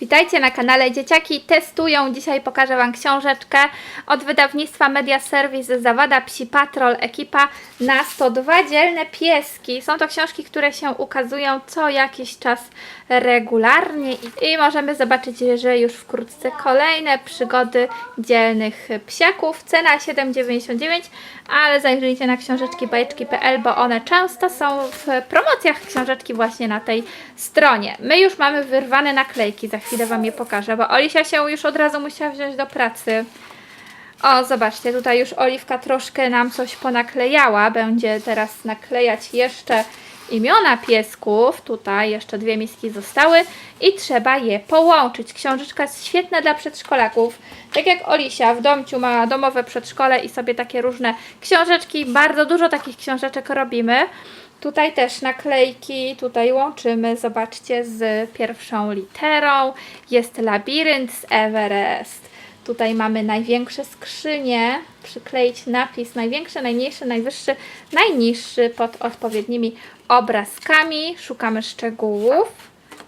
Witajcie na kanale Dzieciaki Testują. Dzisiaj pokażę Wam książeczkę od wydawnictwa Media Service Zawada Psi Patrol Ekipa na 102 dzielne pieski. Są to książki, które się ukazują co jakiś czas regularnie i, możemy zobaczyć, że już wkrótce kolejne przygody dzielnych psiaków. Cena 7,99, ale zajrzyjcie na książeczki bajeczki.pl, bo one często są w promocjach książeczki właśnie na tej stronie. My już mamy wyrwane naklejki, za chwilę Wam je pokażę, bo Olisia się już od razu musiała wziąć do pracy. O, zobaczcie, tutaj już Oliwka troszkę nam coś ponaklejała. Będzie teraz naklejać jeszcze imiona piesków. Tutaj jeszcze dwie miski zostały i trzeba je połączyć. Książeczka jest świetna dla przedszkolaków. Tak jak Olisia w domciu ma domowe przedszkole i sobie takie różne książeczki, bardzo dużo takich książeczek robimy. Tutaj też naklejki, tutaj łączymy, zobaczcie, z pierwszą literą. Jest labirynt z Everest. Tutaj mamy największe skrzynie, przykleić napis największy, najmniejszy, najwyższy, najniższy pod odpowiednimi obrazkami. Szukamy szczegółów.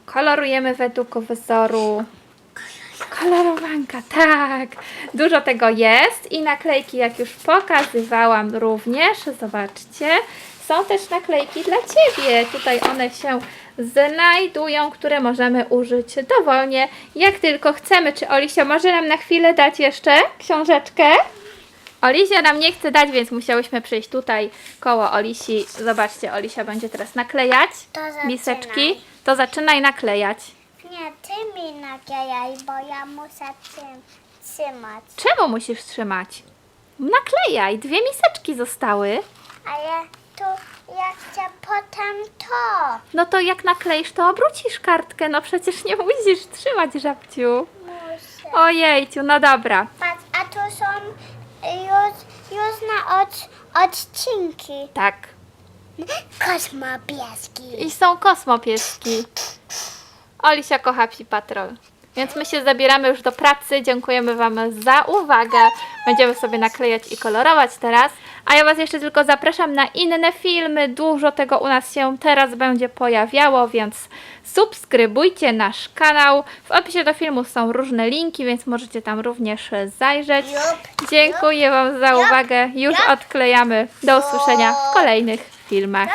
Kolorujemy według wzoru. Kolorowanka, tak. Dużo tego jest i naklejki, jak już pokazywałam również, zobaczcie. Są też naklejki dla Ciebie. Tutaj one się znajdują, które możemy użyć dowolnie, jak tylko chcemy. Czy Olisia może nam na chwilę dać jeszcze książeczkę? Olisia nam nie chce dać, więc musiałyśmy przyjść tutaj koło Olisi. Zobaczcie, Olisia będzie teraz naklejać To zaczynaj. miseczki. To zaczynaj naklejać. Nie, ty mi naklejaj, bo ja muszę tym trzymać. Czemu musisz trzymać? Naklejaj, dwie miseczki zostały. Ale tu ja chcę potem to. No to jak nakleisz, to obrócisz kartkę. No przecież nie musisz trzymać, żabciu. Muszę. Ojejciu, no dobra. Patrz, a tu są już, już na od, odcinki. Tak. Kosmopieski. I są kosmopieski. Olisia kocha Psi Patrol. Więc my się zabieramy już do pracy. Dziękujemy Wam za uwagę. Będziemy sobie naklejać i kolorować teraz. A ja Was jeszcze tylko zapraszam na inne filmy. Dużo tego u nas się teraz będzie pojawiało, więc subskrybujcie nasz kanał. W opisie do filmu są różne linki, więc możecie tam również zajrzeć. Dziękuję Wam za uwagę. Już odklejamy. Do usłyszenia w kolejnych filmach.